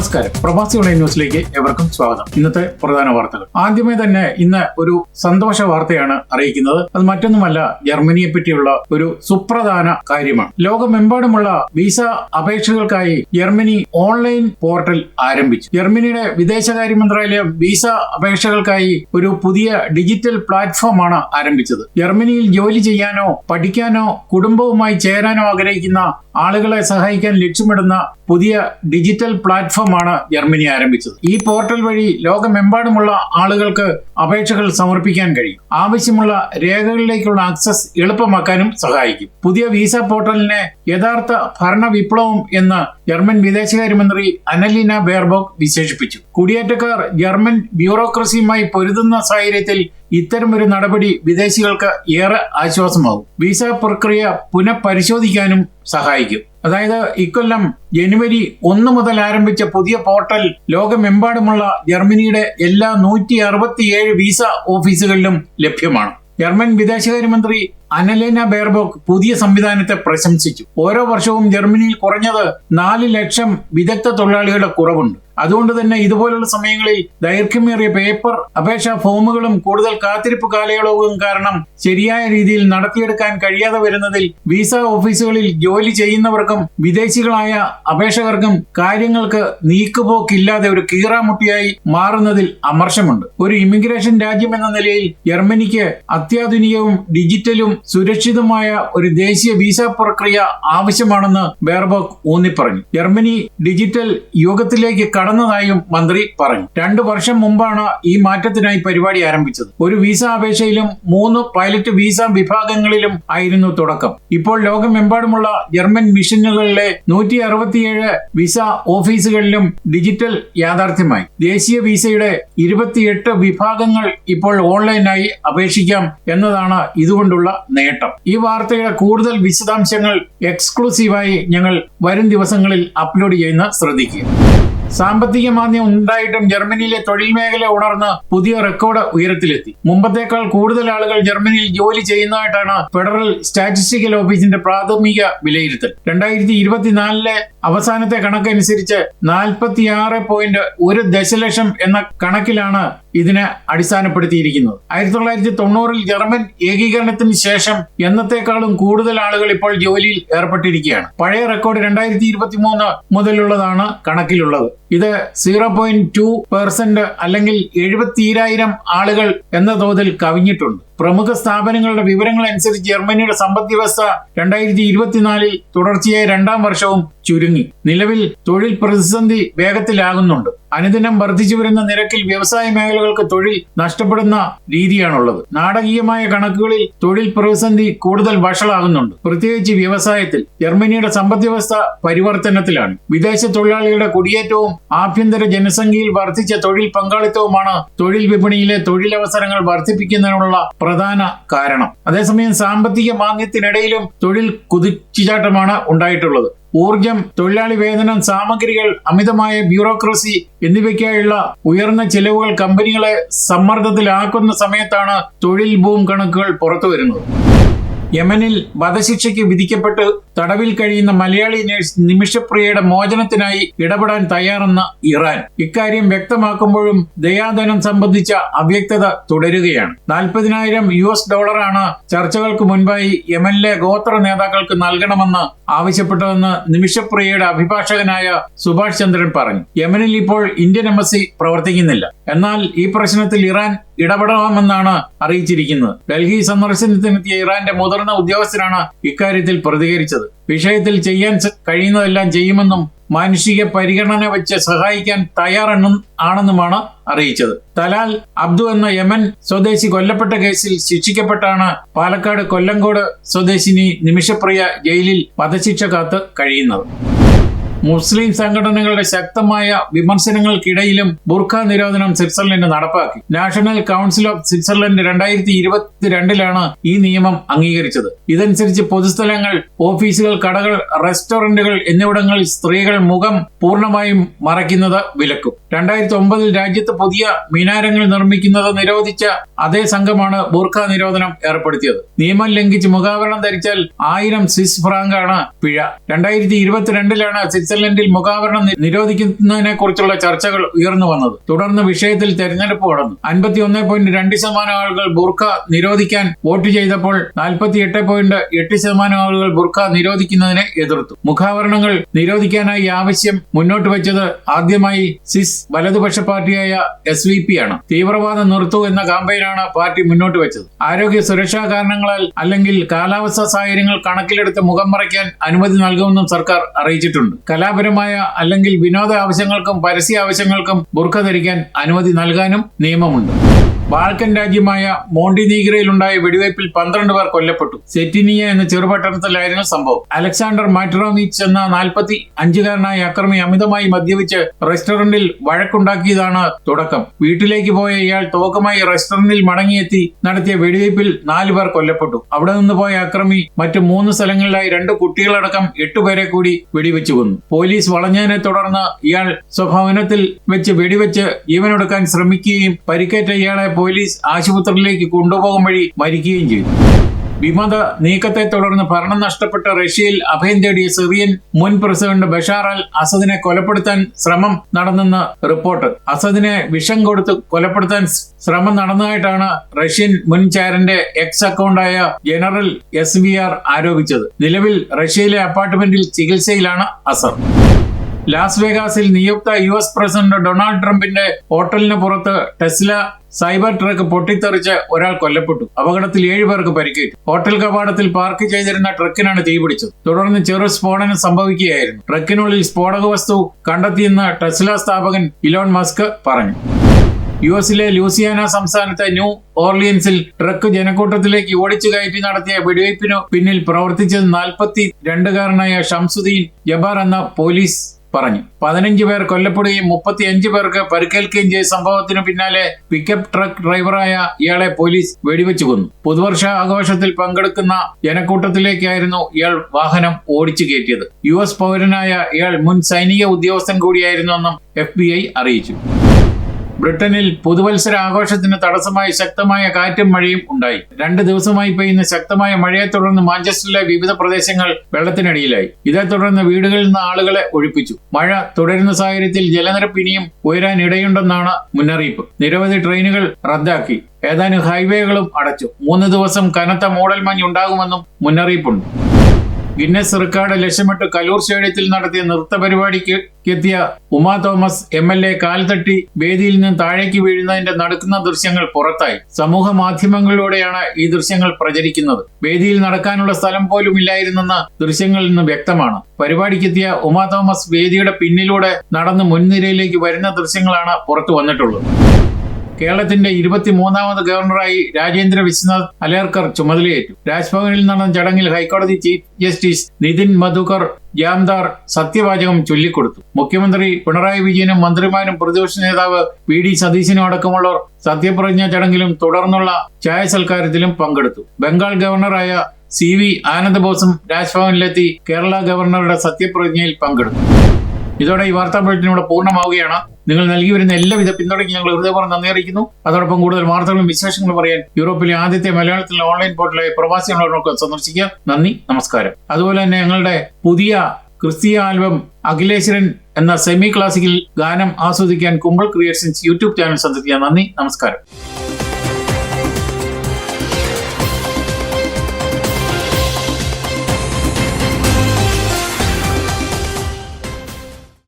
നമസ്കാരം. പ്രവാസി ഓൺലൈൻ ന്യൂസിലേക്ക് എവർക്കും സ്വാഗതം. ഇന്നത്തെ പ്രധാന വാർത്തകൾ. ആദ്യമേ തന്നെ ഇന്ന് ഒരു സന്തോഷ വാർത്തയാണ് അറിയിക്കുന്നത്. അത് മറ്റൊന്നുമല്ല ജർമ്മനിയെ പറ്റിയുള്ള ഒരു സുപ്രധാന കാര്യമാണ്. ലോകമെമ്പാടുമുള്ള വിസ അപേക്ഷകൾക്കായി ജർമ്മനി ഓൺലൈൻ പോർട്ടൽ ആരംഭിച്ചു. ജർമ്മനിയുടെ വിദേശകാര്യ മന്ത്രാലയം വിസ അപേക്ഷകൾക്കായി ഒരു പുതിയ ഡിജിറ്റൽ പ്ലാറ്റ്ഫോമാണ് ആരംഭിച്ചത്. ജർമ്മനിയിൽ ജോലി ചെയ്യാനോ പഠിക്കാനോ കുടുംബവുമായി ചേരാനോ ആഗ്രഹിക്കുന്ന ആളുകളെ സഹായിക്കാൻ ലക്ഷ്യമിടുന്ന പുതിയ ഡിജിറ്റൽ പ്ലാറ്റ്ഫോമാണ് ജർമ്മനി ആരംഭിച്ചത്. ഈ പോർട്ടൽ വഴി ലോകമെമ്പാടുമുള്ള ആളുകൾക്ക് അപേക്ഷകൾ സമർപ്പിക്കാൻ കഴിയും. ആവശ്യമുള്ള രേഖകളിലേക്കുള്ള ആക്സസ് എളുപ്പമാക്കാനും സഹായിക്കും. പുതിയ വിസ പോർട്ടലിനെ യഥാർത്ഥ ഭരണ വിപ്ലവം എന്ന് ജർമ്മൻ വിദേശകാര്യമന്ത്രി അനലിന ബെയർബോക്ക് വിശേഷിപ്പിച്ചു. കുടിയേറ്റക്കാർ ജർമ്മൻ ബ്യൂറോക്രസിയുമായി പൊരുതുന്ന സാഹചര്യത്തിൽ ഇത്തരമൊരു നടപടി വിദേശികൾക്ക് ഏറെ ആശ്വാസമാകും. വിസ പ്രക്രിയ പുനഃപരിശോധിക്കാനും സഹായിക്കും. അതായത് ഇക്കൊല്ലം ജനുവരി ഒന്ന് മുതൽ ആരംഭിച്ച പുതിയ പോർട്ടൽ ലോകമെമ്പാടുമുള്ള ജർമ്മനിയുടെ എല്ലാ നൂറ്റി അറുപത്തിയേഴ് വിസ ഓഫീസുകളിലും ലഭ്യമാണ്. ജർമ്മൻ വിദേശകാര്യമന്ത്രി അനലേന ബെയർബോക്ക് പുതിയ സംവിധാനത്തെ പ്രശംസിച്ചു. ഓരോ വർഷവും ജർമ്മനിയിൽ കുറഞ്ഞത് നാല് ലക്ഷം വിദഗ്ധ തൊഴിലാളികളുടെ കുറവുണ്ട്. അതുകൊണ്ട് തന്നെ ഇതുപോലുള്ള സമയങ്ങളിൽ ദൈർഘ്യമേറിയ പേപ്പർ അപേക്ഷാ ഫോമുകളും കൂടുതൽ കാത്തിരിപ്പ് കാലയളവും കാരണം ശരിയായ രീതിയിൽ നടത്തിയെടുക്കാൻ കഴിയാതെ വരുന്നതിൽ വിസ ഓഫീസുകളിൽ ജോലി ചെയ്യുന്നവർക്കും വിദേശികളായ അപേക്ഷകർക്കും കാര്യങ്ങൾക്ക് നീക്കുപോക്കില്ലാതെ ഒരു കീറാമുട്ടിയായി മാറുന്നതിൽ അമർഷമുണ്ട്. ഒരു ഇമിഗ്രേഷൻ രാജ്യം എന്ന നിലയിൽ ജർമ്മനിക്ക് അത്യാധുനികവും ഡിജിറ്റലും സുരക്ഷിതമായ ഒരു ദേശീയ വിസ പ്രക്രിയ ആവശ്യമാണെന്ന് ബെയർബോക്ക് ഊന്നിപ്പറഞ്ഞു. ജർമ്മനി ഡിജിറ്റൽ യുഗത്തിലേക്ക് കടന്നതായും മന്ത്രി പറഞ്ഞു. രണ്ടു വർഷം മുമ്പാണ് ഈ മാറ്റത്തിനായി പരിപാടി ആരംഭിച്ചത്. ഒരു വിസ അപേക്ഷയിലും മൂന്ന് പൈലറ്റ് വിസ വിഭാഗങ്ങളിലും ആയിരുന്നു തുടക്കം. ഇപ്പോൾ ലോകമെമ്പാടുമുള്ള ജർമ്മൻ മിഷനുകളിലെ നൂറ്റി അറുപത്തിയേഴ് വിസ ഓഫീസുകളിലും ഡിജിറ്റൽ യാഥാർത്ഥ്യമായി. ദേശീയ വിസയുടെ ഇരുപത്തിയെട്ട് വിഭാഗങ്ങൾ ഇപ്പോൾ ഓൺലൈനായി അപേക്ഷിക്കാം എന്നതാണ് ഇതുകൊണ്ടുള്ള നേട്ടം. ഈ വാർത്തയുടെ കൂടുതൽ വിശദാംശങ്ങൾ എക്സ്ക്ലൂസീവായി ഞങ്ങൾ വരും ദിവസങ്ങളിൽ അപ്ലോഡ് ചെയ്യുന്ന ശ്രദ്ധിക്കുക. സാമ്പത്തിക മാന്ദ്യം ഉണ്ടായിട്ടും ജർമ്മനിയിലെ തൊഴിൽ മേഖല ഉണർന്ന് പുതിയ റെക്കോർഡ് ഉയരത്തിലെത്തി. മുമ്പത്തേക്കാൾ കൂടുതൽ ആളുകൾ ജർമ്മനിയിൽ ജോലി ചെയ്യുന്നതായിട്ടാണ് ഫെഡറൽ സ്റ്റാറ്റിസ്റ്റിക്കൽ ഓഫീസിന്റെ പ്രാഥമിക വിലയിരുത്തൽ. രണ്ടായിരത്തി ഇരുപത്തിനാലിലെ അവസാനത്തെ കണക്കനുസരിച്ച് നാൽപ്പത്തിയാറ് പോയിന്റ് ഒരു ദശലക്ഷം എന്ന കണക്കിലാണ് ഇതിനെ അടിസ്ഥാനപ്പെടുത്തിയിരിക്കുന്നത്. ആയിരത്തി തൊള്ളായിരത്തി തൊണ്ണൂറിൽ ജർമ്മൻ ഏകീകരണത്തിന് ശേഷം എന്നത്തെക്കാളും കൂടുതൽ ആളുകൾ ഇപ്പോൾ ജോലിയിൽ ഏർപ്പെട്ടിരിക്കുകയാണ്. പഴയ റെക്കോർഡ് രണ്ടായിരത്തി ഇരുപത്തി മൂന്ന് മുതലുള്ളതാണ് കണക്കിലുള്ളത്. ഇത് സീറോ പോയിന്റ് ടു പെർസെന്റ് അല്ലെങ്കിൽ എഴുപത്തിരായിരം ആളുകൾ എന്ന തോതിൽ കവിഞ്ഞിട്ടുണ്ട്. പ്രമുഖ സ്ഥാപനങ്ങളുടെ വിവരങ്ങൾ അനുസരിച്ച് ജർമ്മനിയുടെ സമ്പദ് വ്യവസ്ഥ രണ്ടായിരത്തി ഇരുപത്തിനാലിൽ തുടർച്ചയായ രണ്ടാം വർഷവും ചുരുങ്ങി. നിലവിൽ തൊഴിൽ പ്രതിസന്ധി വേഗത്തിലാകുന്നുണ്ട്. അനുദിനം വർദ്ധിച്ചു വരുന്ന നിരക്കിൽ വ്യവസായ മേഖലകൾക്ക് തൊഴിൽ നഷ്ടപ്പെടുന്ന രീതിയാണുള്ളത്. നാടകീയമായ കണക്കുകളിൽ തൊഴിൽ പ്രതിസന്ധി കൂടുതൽ വഷളാകുന്നുണ്ട്. പ്രത്യേകിച്ച് വ്യവസായത്തിൽ ജർമ്മനിയുടെ സമ്പദ് വ്യവസ്ഥ പരിവർത്തനത്തിലാണ്. വിദേശ തൊഴിലാളികളുടെ കുടിയേറ്റവും ആഭ്യന്തര ജനസംഖ്യയിൽ വർദ്ധിച്ച തൊഴിൽ പങ്കാളിത്തവുമാണ് തൊഴിൽ വിപണിയിലെ തൊഴിലവസരങ്ങൾ വർദ്ധിപ്പിക്കുന്നതിനുള്ള പ്രധാന കാരണം. അതേസമയം സാമ്പത്തിക മാന്ദ്യത്തിനിടയിലും തൊഴിൽ കുതിച്ചുചാട്ടമാണ് ഉണ്ടായിട്ടുള്ളത്. ഊർജം തൊഴിലാളി വേതനം സാമഗ്രികൾ അമിതമായ ബ്യൂറോക്രസി എന്നിവയ്ക്കായുള്ള ഉയർന്ന ചെലവുകൾ കമ്പനികളെ സമ്മർദ്ദത്തിലാക്കുന്ന സമയത്താണ് തൊഴിൽ ബൂം കണക്കുകൾ പുറത്തുവരുന്നത്. യമനിൽ വധശിക്ഷയ്ക്ക് വിധിക്കപ്പെട്ട് തടവിൽ കഴിയുന്ന മലയാളി നഴ്സ് നിമിഷപ്രിയയുടെ മോചനത്തിനായി ഇടപെടാൻ തയ്യാറെന്ന് ഇറാൻ. ഇക്കാര്യം വ്യക്തമാക്കുമ്പോഴും ദയാധനം സംബന്ധിച്ച അവ്യക്തത തുടരുകയാണ്. നാൽപ്പതിനായിരം യു എസ് ഡോളറാണ് ചർച്ചകൾക്ക് മുൻപായി യമനിലെ ഗോത്ര നേതാക്കൾക്ക് നൽകണമെന്ന് ആവശ്യപ്പെട്ടതെന്ന് നിമിഷപ്രിയയുടെ അഭിഭാഷകനായ സുഭാഷ് ചന്ദ്രൻ പറഞ്ഞു. യമനിൽ ഇപ്പോൾ ഇന്ത്യൻ എംബസി പ്രവർത്തിക്കുന്നില്ല. എന്നാൽ ഈ പ്രശ്നത്തിൽ ഇറാൻ ഇടപെടണമെന്നാണ് അറിയിച്ചിരിക്കുന്നത്. ഡൽഹി സന്ദർശനത്തിനെത്തിയ ഇറാന്റെ മുതിർന്ന ഉദ്യോഗസ്ഥരാണ് ഇക്കാര്യത്തിൽ പ്രതികരിച്ചത്. വിഷയത്തിൽ ചെയ്യാൻ കഴിയുന്നതെല്ലാം ചെയ്യുമെന്നും മാനുഷിക പരിഗണന വെച്ച് സഹായിക്കാൻ തയ്യാറെന്നും ആണെന്നുമാണ് അറിയിച്ചത്. തലാൽ അബ്ദു എന്ന യമൻ സ്വദേശി കൊല്ലപ്പെട്ട കേസിൽ ശിക്ഷിക്കപ്പെട്ടാണ് പാലക്കാട് കൊല്ലങ്കോട് സ്വദേശിനി നിമിഷപ്രിയ ജയിലിൽ വധശിക്ഷ കാത്ത് കഴിയുന്നത്. മുസ്ലിം സംഘടനകളുടെ ശക്തമായ വിമർശനങ്ങൾക്കിടയിലും ബുർഖ നിരോധനം സ്വിറ്റ്സർലൻഡ് നടപ്പാക്കി. നാഷണൽ കൗൺസിൽ ഓഫ് സ്വിറ്റ്സർലൻഡ് രണ്ടായിരത്തി ഇരുപത്തിരണ്ടിലാണ് ഈ നിയമം അംഗീകരിച്ചത്. ഇതനുസരിച്ച് പൊതുസ്ഥലങ്ങൾ ഓഫീസുകൾ കടകൾ റെസ്റ്റോറന്റുകൾ എന്നിവിടങ്ങളിൽ സ്ത്രീകൾ മുഖം പൂർണമായും മറയ്ക്കുന്നത് വിലക്കും. രണ്ടായിരത്തി ഒമ്പതിൽ രാജ്യത്ത് പുതിയ മിനാരങ്ങൾ നിർമ്മിക്കുന്നത് നിരോധിച്ച അതേ സംഘമാണ് ബുർഖ നിരോധനം ഏർപ്പെടുത്തിയത്. നിയമം ലംഘിച്ച് മുഖാവരണം ധരിച്ചാൽ ആയിരം സ്വിസ് ഫ്രാങ്കാണ് പിഴ. രണ്ടായിരത്തി ഇരുപത്തിരണ്ടിലാണ് സ്വിറ്റ്സർലൻഡിൽ മുഖാവരണം നിരോധിക്കുന്നതിനെ കുറിച്ചുള്ള ചർച്ചകൾ ഉയർന്നു വന്നത്. തുടർന്ന് വിഷയത്തിൽ തെരഞ്ഞെടുപ്പ് കടന്നു. അൻപത്തി ഒന്ന് പോയിന്റ് രണ്ട് ശതമാനം ആളുകൾ ബുർഖ നിരോധിക്കാൻ വോട്ട് ചെയ്തപ്പോൾ നാൽപ്പത്തി എട്ട് പോയിന്റ് എട്ട് ശതമാനം ആളുകൾ ബുർഖ നിരോധിക്കുന്നതിനെ എതിർത്തു. മുഖാവരണങ്ങൾ നിരോധിക്കാനായി ആവശ്യം മുന്നോട്ട് വെച്ചത് ആദ്യമായി സിസ് വലതുപക്ഷ പാർട്ടിയായ എസ് വി പി ആണ്. തീവ്രവാദം നിർത്തു എന്ന കാമ്പയിനാണ് പാർട്ടി മുന്നോട്ട് വെച്ചത്. ആരോഗ്യ സുരക്ഷാ കാരണങ്ങളാൽ അല്ലെങ്കിൽ കാലാവസ്ഥാ സാഹചര്യങ്ങൾ കണക്കിലെടുത്ത് മുഖം മറയ്ക്കാൻ അനുമതി നൽകുമെന്നും സർക്കാർ അറിയിച്ചിട്ടുണ്ട്. കലാപരമായ അല്ലെങ്കിൽ വിനോദ ആവശ്യങ്ങൾക്കും പരസ്യ ആവശ്യങ്ങൾക്കും ബുർഖ ധരിക്കാൻ അനുമതി നൽകാനും നിയമമുണ്ട്. ബാൾക്കൻ രാജ്യമായ മോണ്ടിനീഗ്രയിലുണ്ടായ വെടിവയ്പിൽ പന്ത്രണ്ട് പേർ കൊല്ലപ്പെട്ടു. സെറ്റിനിയ എന്ന ചെറുപട്ടണത്തിലായിരുന്നു സംഭവം. അലക്സാണ്ടർ മാട്രോമിച്ച് എന്ന നാൽപ്പത്തി അഞ്ചുകാരനായ അക്രമി അമിതമായി മദ്യപിച്ച് റെസ്റ്റോറന്റിൽ വഴക്കുണ്ടാക്കിയതാണ് തുടക്കം. വീട്ടിലേക്ക് പോയ ഇയാൾ തോക്കുമായി റെസ്റ്റോറന്റിൽ മടങ്ങിയെത്തി നടത്തിയ വെടിവയ്പിൽ നാലു പേർ കൊല്ലപ്പെട്ടു. അവിടെ നിന്ന് പോയ അക്രമി മറ്റു മൂന്ന് സ്ഥലങ്ങളിലായി രണ്ട് കുട്ടികളടക്കം എട്ടുപേരെ കൂടി വെടിവെച്ചു കൊന്നു. പോലീസ് വളഞ്ഞതിനെ തുടർന്ന് ഇയാൾ സ്വഭവനത്തിൽ വെച്ച് വെടിവെച്ച് ജീവനൊടുക്കാൻ ശ്രമിക്കുകയും പരിക്കേറ്റ ഇയാളെ പോലീസ് ആശുപത്രിയിലേക്ക് കൊണ്ടുപോകും വഴി മരിക്കുകയും ചെയ്തു. വിമത നീക്കത്തെ തുടർന്ന് ഭരണം നഷ്ടപ്പെട്ട റഷ്യയിൽ അഭയം തേടിയ സിറിയൻ മുൻ പ്രസിഡന്റ് ബഷാർ അൽ അസദിനെ കൊലപ്പെടുത്താൻ ശ്രമം നടന്നെന്ന് റിപ്പോർട്ട്. അസദിനെ വിഷം കൊടുത്ത് കൊലപ്പെടുത്താൻ ശ്രമം നടന്നതായിട്ടാണ് റഷ്യൻ മുൻ ചാരന്റെ എക്സ് അക്കൗണ്ടായ ജനറൽ എസ് വി ആർ ആരോപിച്ചത്. നിലവിൽ റഷ്യയിലെ അപ്പാർട്ട്മെന്റിൽ ചികിത്സയിലാണ് അസർ ലാസ് വേഗാസിൽ നിയുക്ത യു എസ് പ്രസിഡന്റ് ഡൊണാൾഡ് ട്രംപിന്റെ ഹോട്ടലിന് പുറത്ത് ടെസ്ല സൈബർ ട്രക്ക് പൊട്ടിത്തെറിച്ച് ഒരാൾ കൊല്ലപ്പെട്ടു. അപകടത്തിൽ ഏഴുപേർക്ക് പരിക്കേറ്റു. ഹോട്ടൽ കവാടത്തിൽ പാർക്ക് ചെയ്തിരുന്ന ട്രക്കിനാണ് തീപിടിച്ചത് തുടർന്ന് ചെറു സ്ഫോടനം സംഭവിക്കുകയായിരുന്നു. ട്രക്കിനുള്ളിൽ സ്ഫോടക വസ്തു കണ്ടെത്തിയെന്ന് ടെസ്ല സ്ഥാപകൻ ഇലോൺ മസ്ക് പറഞ്ഞു. യു എസിലെ ലൂസിയാന സംസ്ഥാനത്തെ ന്യൂ ഓർലിയൻസിൽ ട്രക്ക് ജനക്കൂട്ടത്തിലേക്ക് ഓടിച്ചു കയറ്റി നടത്തിയ വെടിവയ്പ്പിനു പിന്നിൽ പ്രവർത്തിച്ചത് നാൽപ്പത്തി രണ്ടുകാരനായ ഷംസുദ്ദീൻ ജബാർ എന്ന പോലീസ് പറഞ്ഞു. പതിനഞ്ച് പേർ കൊല്ലപ്പെടുകയും മുപ്പത്തി അഞ്ച് പേർക്ക് പരിക്കേൽക്കുകയും ചെയ്ത സംഭവത്തിനു പിന്നാലെ പിക്കപ്പ് ട്രക്ക് ഡ്രൈവറായ ഇയാളെ പോലീസ് വെടിവെച്ചു കൊന്നു. പുതുവർഷ ആഘോഷത്തിൽ പങ്കെടുക്കുന്ന ജനക്കൂട്ടത്തിലേക്കായിരുന്നു ഇയാൾ വാഹനം ഓടിച്ചു കയറ്റിയത്. യു എസ് പൗരനായ ഇയാൾ മുൻ സൈനിക ഉദ്യോഗസ്ഥൻ കൂടിയായിരുന്നുവെന്നും എഫ് ബി ഐ അറിയിച്ചു. ബ്രിട്ടനിൽ പുതുവത്സര ആഘോഷത്തിന് തടസ്സമായി ശക്തമായ കാറ്റും മഴയും ഉണ്ടായി. രണ്ട് ദിവസമായി പെയ്യുന്ന ശക്തമായ മഴയെ തുടർന്ന് മാഞ്ചസ്റ്ററിലെ വിവിധ പ്രദേശങ്ങൾ വെള്ളത്തിനടിയിലായി. ഇതേ തുടർന്ന് വീടുകളിൽ നിന്ന് ആളുകളെ ഒഴിപ്പിച്ചു. മഴ തുടരുന്ന സാഹചര്യത്തിൽ ജലനിരപ്പ് ഇനിയും ഉയരാൻ ഇടയുണ്ടെന്നാണ് മുന്നറിയിപ്പ്. നിരവധി ട്രെയിനുകൾ റദ്ദാക്കി. ഏതാനും ഹൈവേകളും അടച്ചു. മൂന്ന് ദിവസം കനത്ത മൂടൽമഞ്ഞ് ഉണ്ടാകുമെന്നും മുന്നറിയിപ്പുണ്ട്. ഗിന്നസ് റെക്കോർഡ് ലക്ഷ്യമിട്ട് കലൂർ സ്റ്റേഡിയത്തിൽ നടത്തിയ നൃത്ത പരിപാടിക്ക് എത്തിയ Uma Thomas M L A കാൽത്തട്ടി വേദിയിൽ നിന്ന് താഴേക്ക് വീഴുന്നതിന്റെ നടക്കുന്ന ദൃശ്യങ്ങൾ പുറത്തായി. സമൂഹ മാധ്യമങ്ങളിലൂടെയാണ് ഈ ദൃശ്യങ്ങൾ പ്രചരിക്കുന്നത്. വേദിയിൽ നടക്കാനുള്ള സ്ഥലം പോലും ഇല്ലായിരുന്നെന്ന് ദൃശ്യങ്ങളിൽ നിന്ന് വ്യക്തമാണ്. പരിപാടിക്കെത്തിയ ഉമാ തോമസ് വേദിയുടെ പിന്നിലൂടെ നടന്ന് മുൻനിരയിലേക്ക് വരുന്ന ദൃശ്യങ്ങളാണ് പുറത്തു വന്നിട്ടുള്ളത്. കേരളത്തിന്റെ ഇരുപത്തിമൂന്നാമത് ഗവർണറായി രാജേന്ദ്ര വിശ്വനാഥ് അലേർക്കർ ചുമതലയേറ്റു. രാജ്ഭവനിൽ നടന്ന ചടങ്ങിൽ ഹൈക്കോടതി ചീഫ് ജസ്റ്റിസ് നിതിൻ മധുകർ ജാംദാർ സത്യവാചകം ചൊല്ലിക്കൊടുത്തു. മുഖ്യമന്ത്രി പിണറായി വിജയനും മന്ത്രിമാരും പ്രതിപക്ഷ നേതാവ് വി ഡി സതീശനും അടക്കമുള്ളവർ സത്യപ്രതിജ്ഞാ ചടങ്ങിലും തുടർന്നുള്ള ചായ സൽക്കാരത്തിലും പങ്കെടുത്തു. ബംഗാൾ ഗവർണറായ സി വി ആനന്ദബോസും രാജ്ഭവനിലെത്തി കേരള ഗവർണറുടെ സത്യപ്രതിജ്ഞയിൽ പങ്കെടുത്തു. ഇതോടെ ഈ വാർത്താ ബുള്ളറ്റിൻ പൂർണമാവുകയാണ്. നിങ്ങൾ നൽകി വരുന്ന എല്ലാവിധ പിന്തുണയ്ക്ക് ഞങ്ങൾ ഹൃദയപൂർവം നന്ദി അറിയിക്കുന്നു. അതോടൊപ്പം കൂടുതൽ വാർത്തകളും വിശേഷങ്ങളും പറയാൻ യൂറോപ്പിലെ ആദ്യത്തെ മലയാളത്തിലെ ഓൺലൈൻ പോർട്ടലായ പ്രവാസികളോടൊക്കെ സന്ദർശിക്കുക നന്ദി നമസ്കാരം. അതുപോലെ തന്നെ ഞങ്ങളുടെ പുതിയ ക്രിസ്തീയ ആൽബം അഖിലേശ്വരൻ എന്ന സെമി ക്ലാസിക്കൽ ഗാനം ആസ്വദിക്കാൻ കുമ്പൾ ക്രിയേഷൻസ് യൂട്യൂബ് ചാനൽ സന്ദർശിക്കുക നന്ദി നമസ്കാരം.